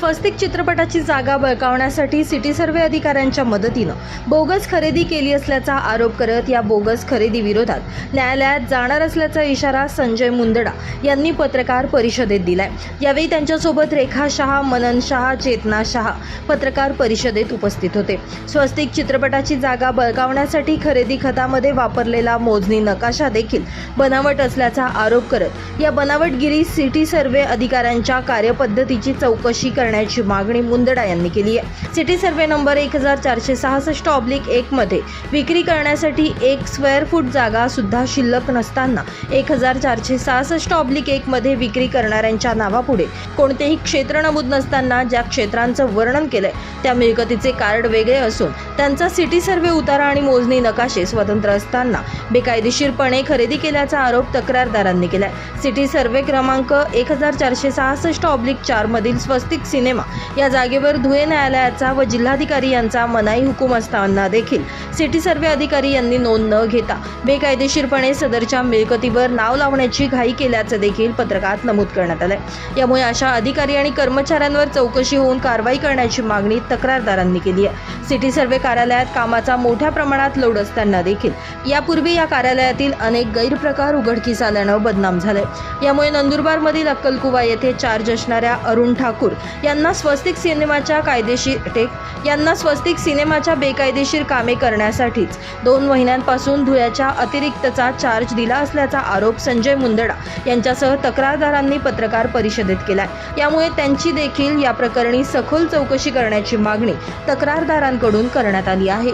स्वस्तिक चित्रपटाची जागा बळकावण्यासाठी city survey अधिकाऱ्यांच्या मदतीनं बोगस खरेदी केली असल्याचा आरोप करत या बोगस खरेदी विरोधात न्यायालयात जाणार असल्याचा इशारा संजय मुंदडा यांनी पत्रकार परिषदेत दिलाय. यावेळी त्यांच्यासोबत रेखा शहा मनन शहा चेतना शहा पत्रकार परिषदेत उपस्थित होते. स्वस्तिक चित्रपटाची जागा बळकावण्यासाठी खरेदी खतामध्ये वापरलेला मोजणी नकाशा देखील बनावट असल्याचा आरोप करत या बनावटगिरी सिटी सर्व्हे अधिकाऱ्यांच्या कार्यपद्धतीची चौकशी करण्याची मागणी मुंदडा यांनी केली आहे. सिटी सर्व्हे नंबर एक हजार चारशे सहासष्ट ऑब्लिक एकमध्ये विक्री करण्यासाठी एक स्क्वेअर फूट जागा सुद्धा शिल्लक नसताना एक हजार चारशे सहासष्ट ऑब्लिक एकमध्ये विक्री करणाऱ्यांच्या नावापुढे कोणतेही क्षेत्र नमूद नसताना ज्या क्षेत्रांचं वर्णन केलंय त्या मिळकतीचे कार्ड वेगळे असून त्यांचा सिटी सर्व्हे उतारा आणि मोजणी नकाशे स्वतंत्र असताना बेकायदेशीरपणे खरेदी केल्याचा आरोप तक्रारदारांनी केलाय. सिटी सर्व्हे क्रमांक एक हजार चारशे सहासष्ट ऑब्लिक चारमधील स्वस्तिक सिनेमा. या जागेवर धुळे न्यायालयाचा व जिल्हाधिकारी यांचा मनाई हुकूम असताना देखील सिटी सर्व्हे अधिकारी यांनी नोंद न घेता बेकायदेशीरपणे सदरच्या मिळकतीवर नाव लावण्याची घाई केल्याचं देखील पत्रकात नमूद करण्यात आलंय. यामुळे अशा अधिकारी आणि कर्मचाऱ्यांवर चौकशी होऊन कारवाई करण्याची मागणी तक्रारदारांनी केली आहे. सिटी सर्व्हे कार्यालयात कामाचा मोठ्या प्रमाणात लोड असताना देखील यापूर्वी या कार्यालयातील अनेक गैरप्रकार उघडकीस आल्यानं बदनाम झालंय. यामुळे नंदुरबारमधील अक्कलकुवा येथे चार्ज असणाऱ्या अरुण ठाकूर यांना स्वस्तिक सिनेमाच्या कायदेशीर टेक यांना स्वस्तिक सिनेमाच्या बेकायदेशीर कामे करण्यासाठीच दोन महिन्यांपासून धुळ्याच्या अतिरिक्तचा चार्ज दिला असल्याचा आरोप संजय मुंदडा यांच्यासह तक्रारदारांनी पत्रकार परिषदेत केलाय. यामुळे त्यांची देखील या प्रकरणी सखोल चौकशी करण्याची मागणी तक्रारदारांकडून करण्यात आली आहे.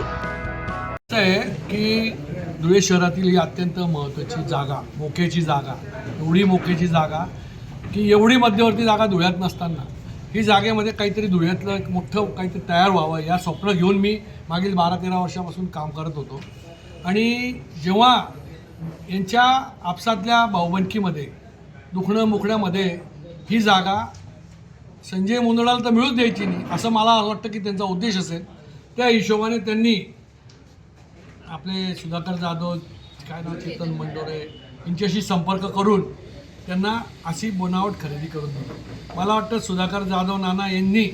आहे की धुळे शहरातील ही अत्यंत महत्त्वाची जागा मोक्याची जागा एवढी मोक्याची जागा की एवढी मध्यवर्ती जागा धुळ्यात नसताना ही जागेमध्ये काहीतरी धुळ्यातलं एक मोठं काहीतरी तयार व्हावं या स्वप्न घेऊन मी मागील बारा तेरा वर्षापासून काम करत होतो. आणि जेव्हा यांच्या आपसातल्या भाऊबंदकीमध्ये दुखणं मुखण्यामध्ये ही जागा संजय मुंदडाला तर मिळूच द्यायची नाही असं मला वाटतं की त्यांचा उद्देश असेल. त्या हिशोबाने त्यांनी आपले सुधाकर जाधव काय नाव चेतन मंडोरे यांच्याशी संपर्क करून त्यांना अशी बनावट खरेदी करून दिली. मला वाटतं सुधाकर जाधव नाना यांनी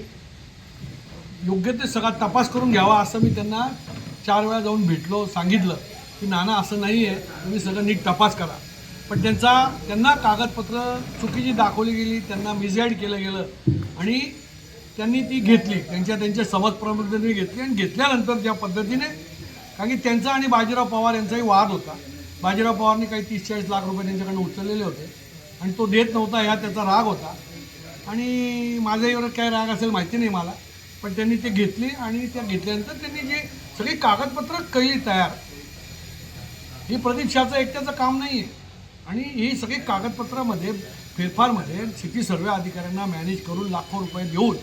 योग्य ते सगळा तपास करून घ्यावा असं मी त्यांना चार वेळा जाऊन भेटलो सांगितलं की नाना असं नाही आहे तुम्ही सगळं नीट तपास करा. पण त्यांचा त्यांना कागदपत्र चुकीची दाखवली गेली त्यांना मिसगाईड केलं गेलं आणि त्यांनी ती घेतली. त्यांच्या त्यांच्या समज घेतली आणि घेतल्यानंतर ज्या पद्धतीने कारण की त्यांचा आणि बाजीराव पवार यांचाही वाद होता. बाजीराव पवारने काही तीस चाळीस लाख रुपये त्यांच्याकडनं उचललेले होते. आणि तो देत नव्हता ह्या त्याचा राग होता. आणि माझ्या एवढं काय राग असेल माहिती नाही मला पण त्यांनी ते घेतली आणि त्या घेतल्यानंतर त्यांनी जे सगळी कागदपत्र केली तयार. ही प्रतीक्षाचं एकट्याचं काम नाही आहे आणि ही सगळी कागदपत्रामध्ये फेरफारमध्ये सिटी सर्वे अधिकाऱ्यांना मॅनेज करून लाखो रुपये देऊन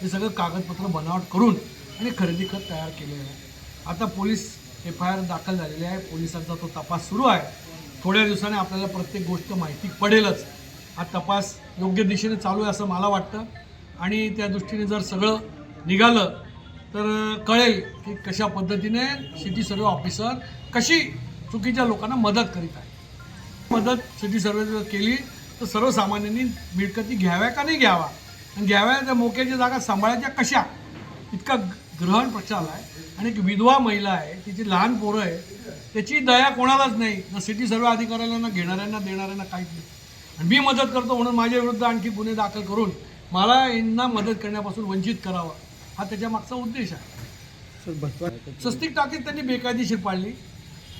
हे सगळं कागदपत्र बनावट करून आणि खरेदी खत तयार केलेलं आहे. आता पोलीस एफ आय आर दाखल झालेले आहे. पोलिसांचा तो तपास सुरू आहे. थोड्या दिवसाने आपल्याला प्रत्येक गोष्ट माहिती पडेलच. हा तपास योग्य दिशेने चालू आहे असं मला वाटतं. आणि त्या दृष्टीने जर सगळं निघालं तर कळेल की कशा पद्धतीने सिटी सर्वे ऑफिसर कशी चुकीच्या लोकांना मदत करीत आहे मदत सिटी सर्वे जर केली तर सर्वसामान्यांनी मिळकती घ्याव्या का नाही घ्यावा? आणि घ्याव्या त्या मोक्याच्या जागा सांभाळायच्या कशा? इतका ग्रहण प्रचार आहे आणि एक विधवा महिला आहे तिची लहान पोरं आहे त्याची दया कोणालाच नाही. ना सिटी सर्व अधिकाऱ्यांना घेणाऱ्यांना देणाऱ्यांना काहीच नाही. आणि मी मदत करतो म्हणून माझ्या विरुद्ध आणखी गुन्हे दाखल करून मला यांना मदत करण्यापासून वंचित करावा. हा त्याच्या मागचा उद्देश आहे. स्वस्तिक टाकीत त्यांनी बेकायदेशीर पाळली.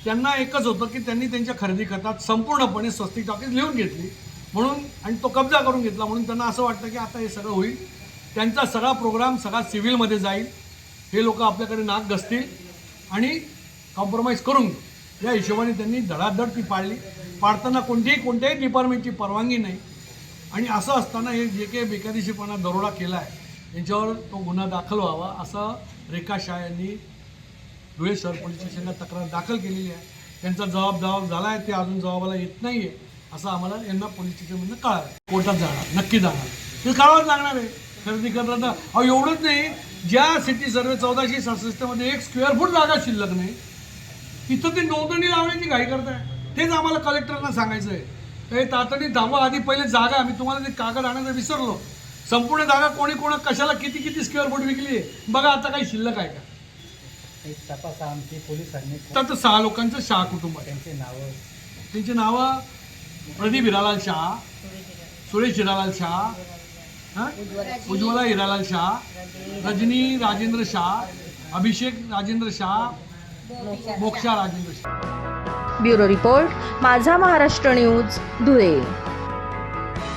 त्यांना एकच होतं की त्यांनी त्यांच्या खरेदी खतात संपूर्णपणे स्वस्तिक टाकीत लिहून घेतली. म्हणून आणि तो कब्जा करून घेतला. म्हणून त्यांना असं वाटतं की आता हे सगळं होईल. त्यांचा सगळा प्रोग्राम सगळा सिव्हिलमध्ये जाईल. हे लोक आपल्याकडे नाक घसतील आणि कॉम्प्रोमाइज करून या हिशोबाने त्यांनी धडाधड ती पाळली. पाडताना कोणतीही कोणत्याही डिपार्टमेंटची परवानगी नाही. आणि असं असताना हे जे काही बेकायदेशीरपणा दरोडा केला आहे यांच्यावर तो गुन्हा दाखल व्हावा असं रेखा शाह यांनी धुळे शहर पोलीस स्टेशनला तक्रार दाखल केलेली आहे. त्यांचा जबाब जबाब झाला आहे ते अजून जबाबाला येत नाही आहे असं आम्हाला यांना पोलीस स्टेशनमधनं कळालं कोर्टात जाणार नक्की जाणार. ते काढावंच लागणार आहे. खरेदी करताना अहो एवढंच नाही. ज्या सिटी सर्वे चौदाशे सहासष्टमध्ये एक स्क्वेअर फूट जागा शिल्लक नाही तिथं ते नोंदणी लावण्याची घाई करताय? तेच आम्हाला कलेक्टरना सांगायचं आहे हे तातडीत थांबवा. आधी पहिले जागा आम्ही तुम्हाला ते कागद आणायचं विसरलो. संपूर्ण जागा कोणी कोणा कशाला किती किती स्क्वेअर फूट विकली आहे? बघा आता काही शिल्लक आहे का? तपासा आमची पोलिसांनी तर सहा लोकांचं शाह कुटुंब आहे. त्यांची नावं. त्यांची नावं Pradeep Hiralal Shah Suresh Hiralal Shah Ujjwala Hiralal Shah Rajani Rajendra Shah Abhishek Rajendra Shah Moksha Rajendra Shah. Bureau report Majha Maharashtra news Dhule.